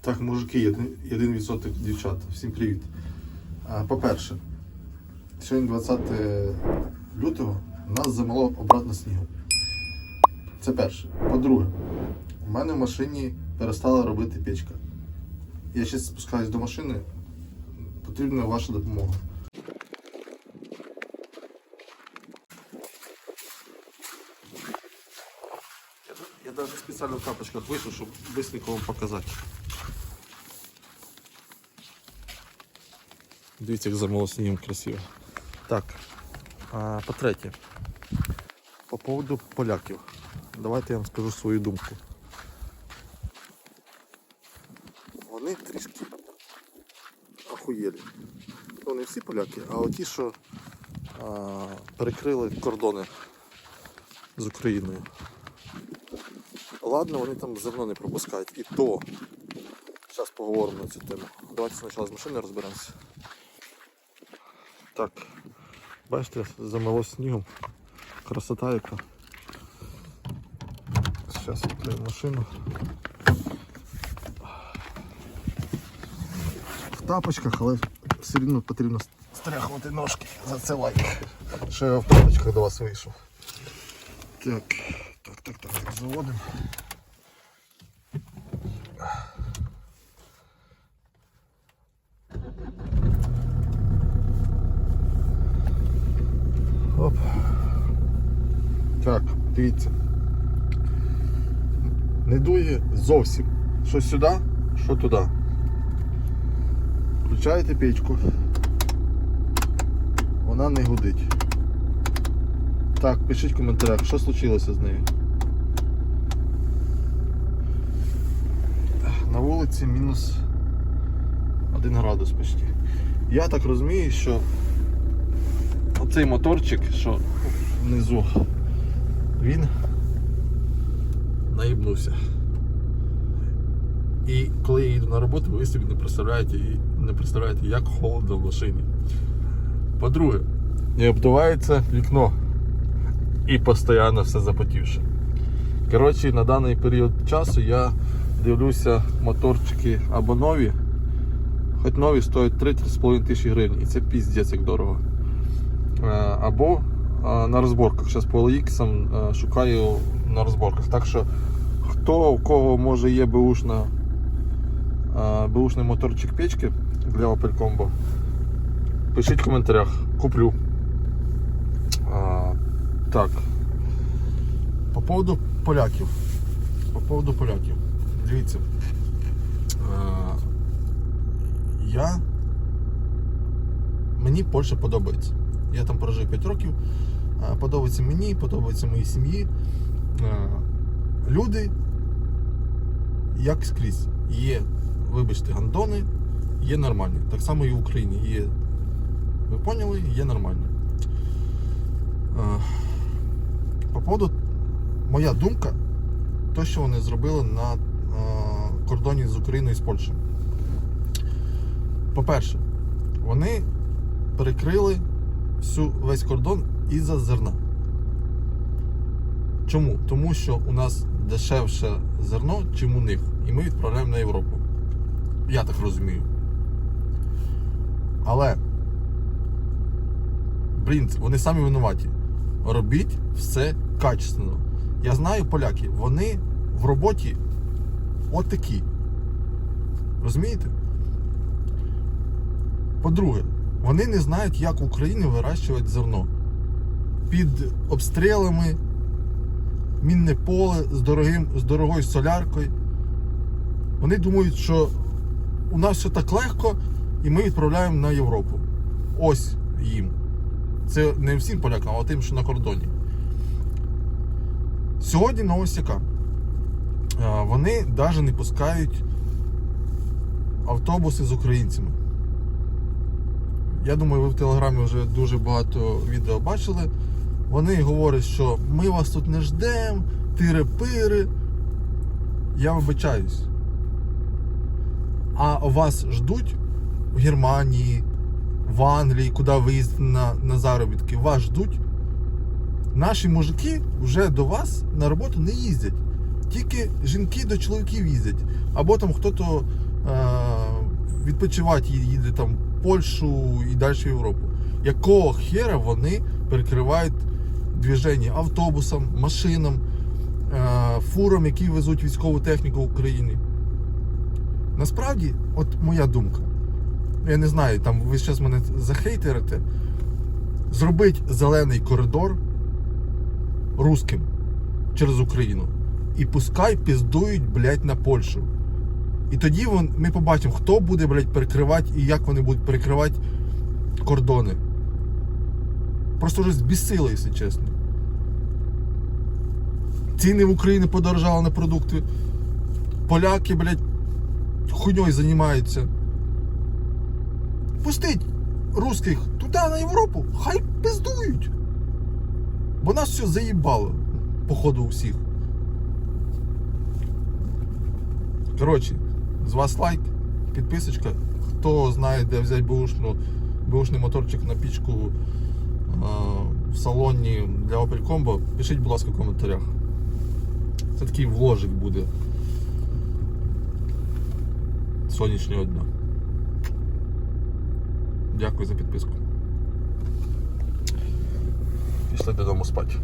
Так, мужики, єдин- єдин відсоток дівчат. Всім привіт. По-перше, сьогодні 20 лютого нас замало обратно снігом. Це перше. По-друге, у мене в машині перестала робити печка. Я зараз спускаюсь до машини. Потрібна ваша допомога. Навіть в тапочках вийшов, щоб швидко вам показати. Дивіться, як замало снігом красиво. Так, а, по-третє, по поводу поляків. Давайте я вам скажу свою думку. Вони трішки охуєлі. Ну, не всі поляки, а оті, що а, перекрили кордони з Україною. Ладно, вони там зерно не пропускають. І то. Зараз поговоримо на цю тему. Давайте спочатку з машини розберемося. Так. Бачите, замело снігом. Красота яка. Зараз відкрию машину. В тапочках, але все одно потрібно стряхувати ножки. За це лайк. Що я в тапочках до вас вийшов. Так, так, так, так, так, заводимо. Оп. Так, дивіться. Не дує зовсім. Що сюди, що туди. Включаєте печку. Вона не гудить. Так, пишіть в коментарях, що случилося з нею. На вулиці мінус 1 градус почти. Я так розумію, що оцей моторчик, що внизу, він наїбнувся. І коли я їду на роботу, ви собі не представляєте, не представляєте, як холодно в машині. По-друге, не обдувається вікно і постійно все запотівше. Коротше, на даний період часу я дивлюся моторчики або нові, хоч нові стоять 3-3,5 тисячі гривень, і це піздець як дорого. Е, Або е, на розборках. Зараз по OLX е, шукаю на розборках. Так що хто у кого може є беушна, е, беушний моторчик печки для Opel Combo, пишіть в коментарях, куплю. Так. По поводу поляків. По поводу поляків. Дивіться. А, я. Мені Польща подобається. Я там прожив 5 років. Подобається мені, подобається моїй сім'ї. Люди, як скрізь, є, вибачте, гандони, є нормальні. Так само і в Україні є. Ви поняли, є нормальні. Поводу, моя думка, то, що вони зробили на е, кордоні з Україною і з Польщею. По-перше, вони перекрили всю, весь кордон із-за зерна. Чому? Тому що у нас дешевше зерно, чим у них. І ми відправляємо на Європу. Я так розумію. Але, блін, вони самі винуваті. Робіть все качественно. Я знаю поляки, вони в роботі от такі. Розумієте? По-друге, вони не знають, як в Україні вирощувати зерно. Під обстрілами, мінне поле з, дорогим, з дорогою соляркою. Вони думають, що у нас все так легко і ми відправляємо на Європу. Ось їм. Це не всім полякам, а тим, що на кордоні. Сьогодні новость яка? Е, Вони навіть не пускають автобуси з українцями. Я думаю, ви в телеграмі вже дуже багато відео бачили. Вони говорять, що ми вас тут не ждемо, тири-пири. Я вибачаюсь. А вас ждуть в Германії, в Англії, куди ви їздите на, на заробітки, вас ждуть Наші мужики вже до вас на роботу не їздять. Тільки жінки до чоловіків їздять. Або там хто-то е, відпочивати їде там в Польщу і далі в Європу. Якого хера вони перекривають движення автобусам, машинам, е, фурам, які везуть військову техніку в Україні? Насправді, от моя думка. Я не знаю, там ви зараз мене захейтерите. Зробить зелений коридор русським через Україну. І пускай піздують, блядь, на Польщу. І тоді вон, ми побачимо, хто буде, блядь, перекривати і як вони будуть перекривати кордони. Просто вже збісили, якщо чесно. Ціни в Україні подорожали на продукти. Поляки, блядь, хуйньою займаються. Пустить русських туди на Європу, хай пиздують. Бо нас все заїбало, походу, у всіх. Коротше, з вас лайк, підписочка. Хто знає, де взяти бушну, бушний моторчик на пічку а, в салоні для Opel Combo, пишіть, будь ласка, в коментарях. Це такий вложик буде сонячного дня. Дякую за підписку. Пішли додому спати.